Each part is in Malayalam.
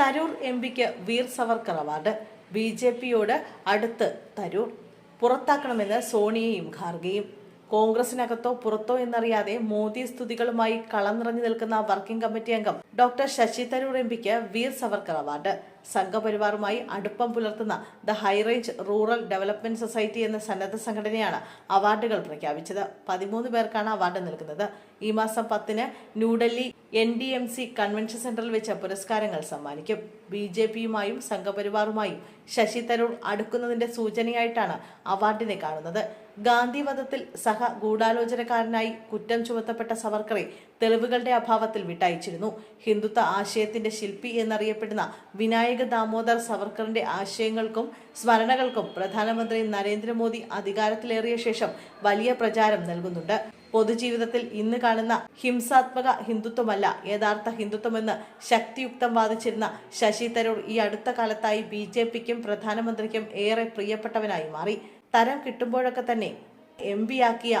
തരൂർ എം പിക്ക് Veer Savarkar award. B J പിയോട് അടുത്ത് തരൂർ. പുറത്താക്കണമെന്ന് സോണിയയും ഖാർഗെയും. കോൺഗ്രസിനകത്തോ പുറത്തോ എന്നറിയാതെ മോദി സ്തുതികളുമായി കളം നിറഞ്ഞു നിൽക്കുന്ന വർക്കിംഗ് കമ്മിറ്റി അംഗം ഡോക്ടർ ശശി തരൂർ എം പിക്ക് വീർ സവർക്കർ അവാർഡ്. സംഘപരിവാറുമായി അടുപ്പം പുലർത്തുന്ന the high range rural development society എന്ന സന്നദ്ധ സംഘടനയാണ് അവാർഡുകൾ പ്രഖ്യാപിച്ചത്. പതിമൂന്ന് പേർക്കാണ് അവാർഡ് നൽകുന്നത്. ഈ മാസം പത്തിന് New Delhi N D M C convention സെന്ററിൽ വെച്ച് പുരസ്കാരങ്ങൾ സമ്മാനിക്കും. ബി ജെ പിയുമായും സംഘപരിവാറുമായും ശശി തരൂർ അടുക്കുന്നതിന്റെ സൂചനയായിട്ടാണ് അവാർഡിനെ കാണുന്നത്. ഗാന്ധി വധത്തിൽ സഹ ഗൂഢാലോചനക്കാരനായി കുറ്റം ചുമത്തപ്പെട്ട സവർക്കറെ തെളിവുകളുടെ അഭാവത്തിൽ വിട്ടയച്ചിരുന്നു. ഹിന്ദുത്വ ആശയത്തിന്റെ ശില്പി എന്നറിയപ്പെടുന്ന വിനായക ദാമോദർ സവർക്കറിന്റെ ആശയങ്ങൾക്കും സ്മരണകൾക്കും പ്രധാനമന്ത്രി നരേന്ദ്രമോദി അധികാരത്തിലേറിയ ശേഷം വലിയ പ്രചാരം നൽകുന്നുണ്ട്. പൊതുജീവിതത്തിൽ ഇന്ന് കാണുന്ന ഹിംസാത്മക ഹിന്ദുത്വമല്ല യഥാർത്ഥ ഹിന്ദുത്വമെന്ന് ശക്തിയുക്തം വാദിച്ചിരുന്ന ശശി തരൂർ ഈ അടുത്ത കാലത്തായി ബി ജെ പിക്കും പ്രധാനമന്ത്രിക്കും ഏറെ പ്രിയപ്പെട്ടവനായി മാറി. തരം കിട്ടുമ്പോഴൊക്കെ തന്നെ എം ആക്കിയ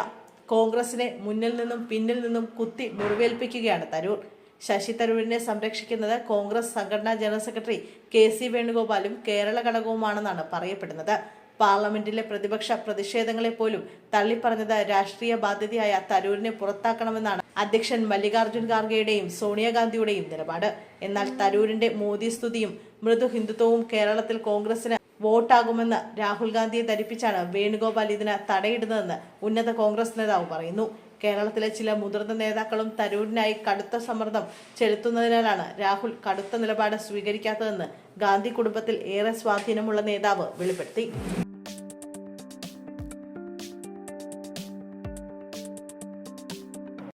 കോൺഗ്രസിനെ മുന്നിൽ നിന്നും പിന്നിൽ നിന്നും കുത്തി മുറിവേൽപ്പിക്കുകയാണ് തരൂർ. ശശി തരൂരിനെ സംരക്ഷിക്കുന്നത് കോൺഗ്രസ് സംഘടനാ ജനറൽ സെക്രട്ടറി കെ സി വേണുഗോപാലും കേരള ഘടകവുമാണെന്നാണ് പറയപ്പെടുന്നത്. പാർലമെന്റിലെ പ്രതിപക്ഷ പ്രതിഷേധങ്ങളെ പോലും തള്ളിപ്പറഞ്ഞത് രാഷ്ട്രീയ ബാധ്യതയായ തരൂരിനെ പുറത്താക്കണമെന്നാണ് അധ്യക്ഷൻ മല്ലികാർജുൻ ഖാർഗെയുടെയും സോണിയാഗാന്ധിയുടെയും നിലപാട്. എന്നാൽ തരൂരിന്റെ മോദി സ്തുതിയും മൃദു ഹിന്ദുത്വവും കേരളത്തിൽ കോൺഗ്രസിന് വോട്ടാകുമെന്ന് രാഹുൽ ഗാന്ധിയെ ധരിപ്പിച്ചാണ് വേണുഗോപാൽ ഇതിന് തടയിടുന്നതെന്ന് ഉന്നത കോൺഗ്രസ് നേതാവ് പറയുന്നു. കേരളത്തിലെ ചില മുതിർന്ന നേതാക്കളും തരൂരിനായി കടുത്ത സമ്മർദ്ദം ചെലുത്തുന്നതിനാലാണ് രാഹുൽ കടുത്ത നിലപാട് സ്വീകരിക്കാത്തതെന്ന് ഗാന്ധി കുടുംബത്തിൽ ഏറെ സ്വാധീനമുള്ള നേതാവ് വെളിപ്പെടുത്തി.